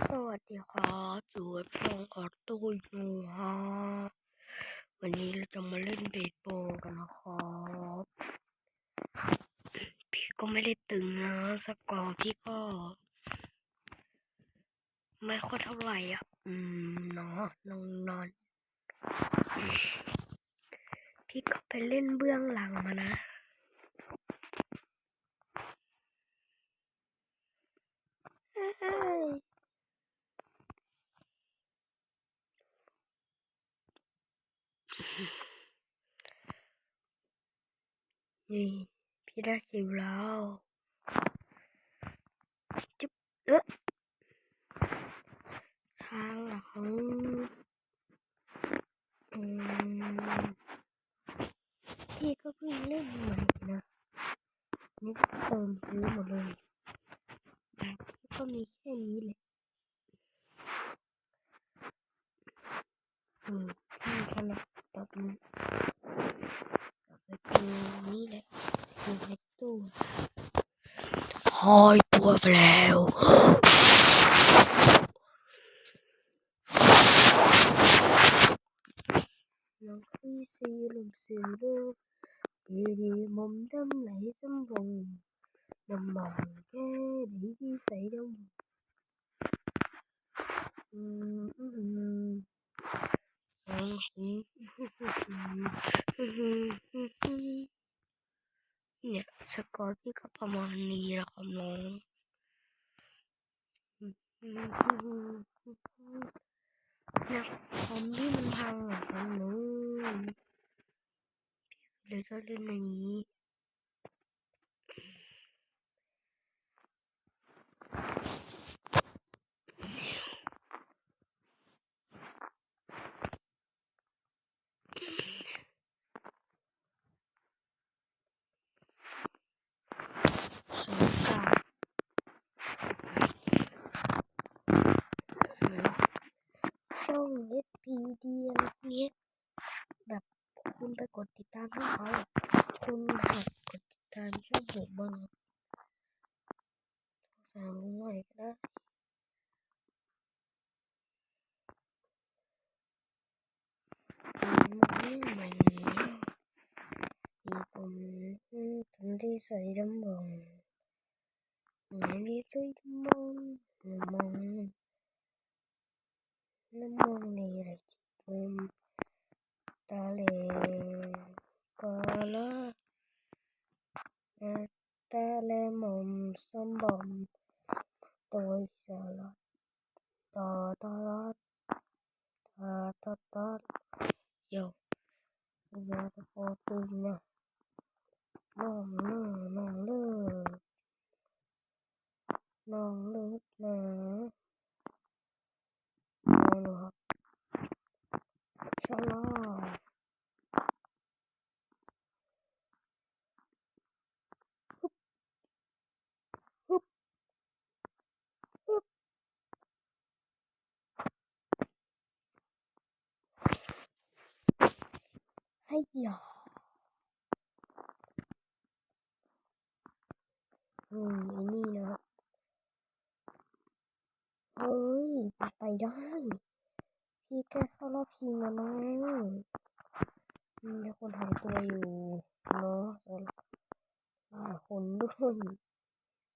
สวัสดีครับอยู่กับช่องออโต้ยูฮะวันนี้เราจะมาเล่นเบสบอลกันนะครับพี่ก็ไม่ได้ตึงนะสกอร์พี่ก็ ไม่ค่อยเท่าไหร่อะ อืมเนาะนอนนอน พี่ก็ไปเล่นเบื้องหลังมานะ เอ้ย นี่พี่ได้คิวแล้วจุ๊บเอ๊ะข้างหลังอืมพี่ก็เพิ่งเล่นใหม่นะนี่เติมซื้อหมดเลยแต่พี่ก็มีแค่นี้เลยอืมพี่ถนัดแบบนี้ hai tua vào. Lòng khi xì lòng xì lô thì thì mong tâm lấy tâm vòng nằm mòn kê để đi xảy đông Mm-hmm. สกอร์พี่ก็ประมาณนี้นะครับน้องนะคอมพี่มันพังอะครับน้องพี่เลยต้องเล่นอย่างนี้ สงกรานต์ช่อง FPD อะไรพวกเนี้ยแบบคุณไปกดติดตามช่องเขา คุณหัดกดติดตามช่องผมบ้างสามหน่อยก็ได้ผมมาเล่นใหม่อีผมทำที่ใส่ดำบองไม่ได้ใส่ดำบองน้ำมองน้ำมองในอะไร Bum. Dale color. Dale à, mum sum bum. Tôi sợ lọt. Tò tò lọt. Tà tà tà. Yo. Giờ ta có tin nha. Mom lơ mom lơ. Mom lơ nè. Mom lơ. ข้างนอก哎呀，嗯，นี่นะเฮ้ยไปได้ พี่แกเข้ารอบชิงแล้วนะอืมมีคนหายตัวอยู่เนาะหลายคนด้วย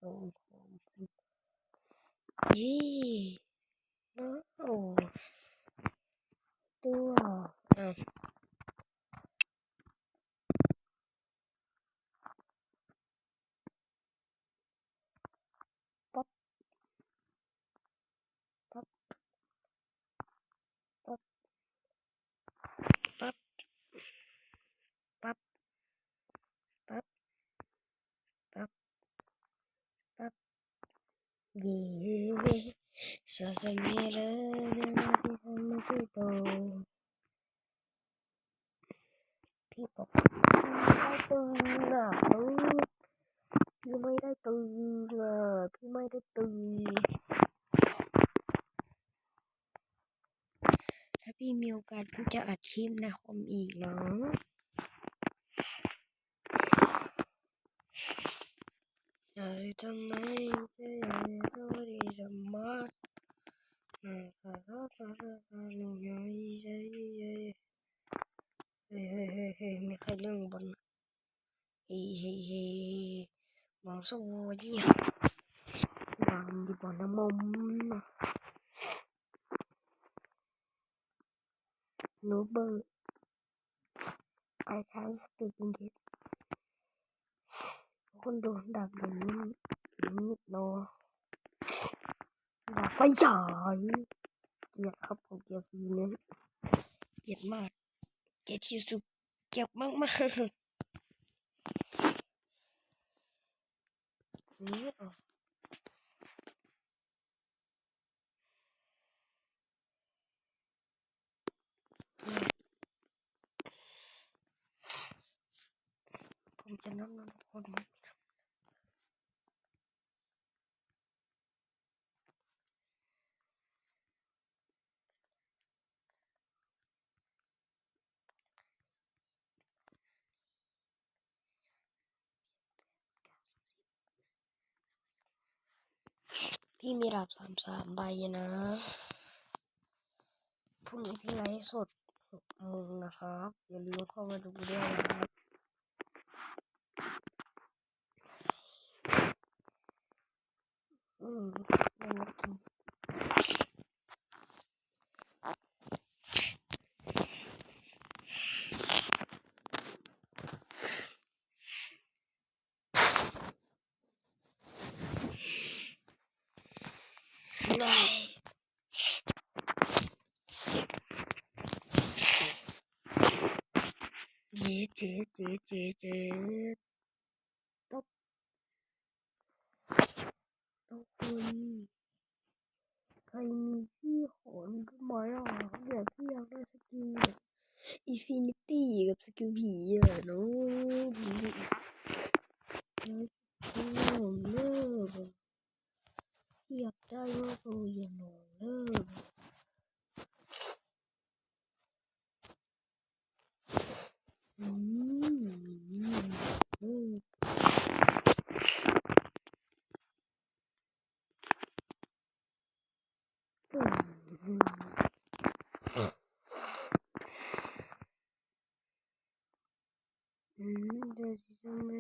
สองสามสี่ยี่ว้าวตัวอะ gibi Sasamere People People พี่ไม่ได้ตื่นเลยพี่ไม่ได้ตื่นถ้าพี่มีโอกาสพี่จะอัดคลิปนะคมอีกเนาะ เฮ้ยเฮ้ยเฮ้ยเฮ้ยมีใครเรื่องบนเฮ้ยเฮ้ยเฮ้ยมองสู้ยี่ดามดีบอลน้ำมมนูเบอร์ I can't speak English คนโดนดักอย่างนี้นี่โนดักไฟฉาย เกลียดครับผมเกลียดสีนี้เกลียดมาก เกลียดที่สุดเกลียดมากมากนี่อะผมจะนั่งนั่งคนนี้ พี่มีดาบสามสามใบนะพรุ่งนี้พี่ไลฟ์สดหกโมงนะครับ อย่าลืมเข้ามาดูด้วยนะครับอืมได้เมื่อกี้ได้ เจ๊เจ๊เจ๊เจ๊เจ๊ต้องต้องคุณใครมีพี่หอนขึ้นมาอะเดี๋ยวพี่อยากได้สกิลอินฟินิตี้กับสกิลผีอะเนาะผีโอ้เลิกอยากได้มากเลยอย่านองเลิกอืมเลิกอืมอืมเดี๋ยวจะทำไง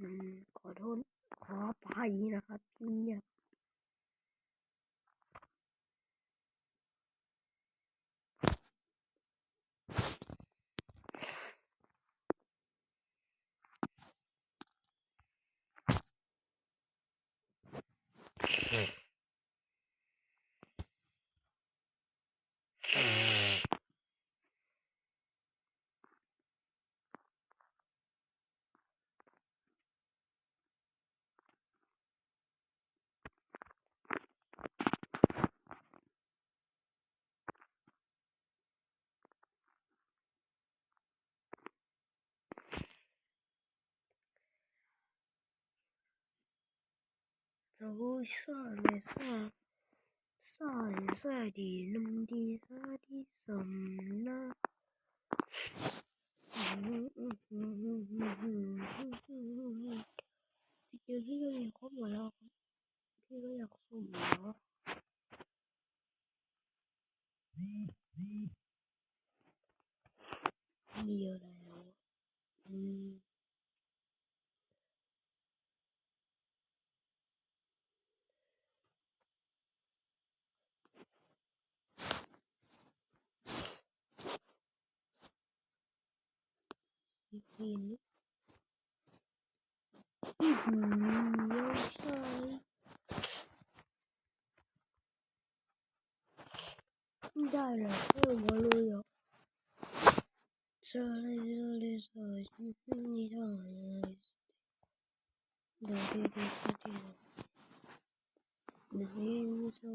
อืมขอโทษข ออภัยนะ ครับที่เงียบเราสร้างเลยสร้างสร้าง สร้างดีน้ำดีสร้างดีสมนะอืมอืมอืมอืมอื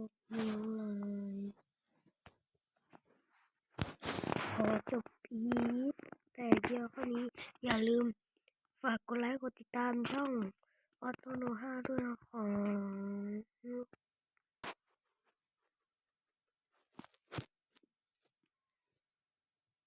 มอืมอืมพี่เจ อย่าลืมฝากกดไลค์กดติดตามช่องออโตโนห้าด้วยนะครับ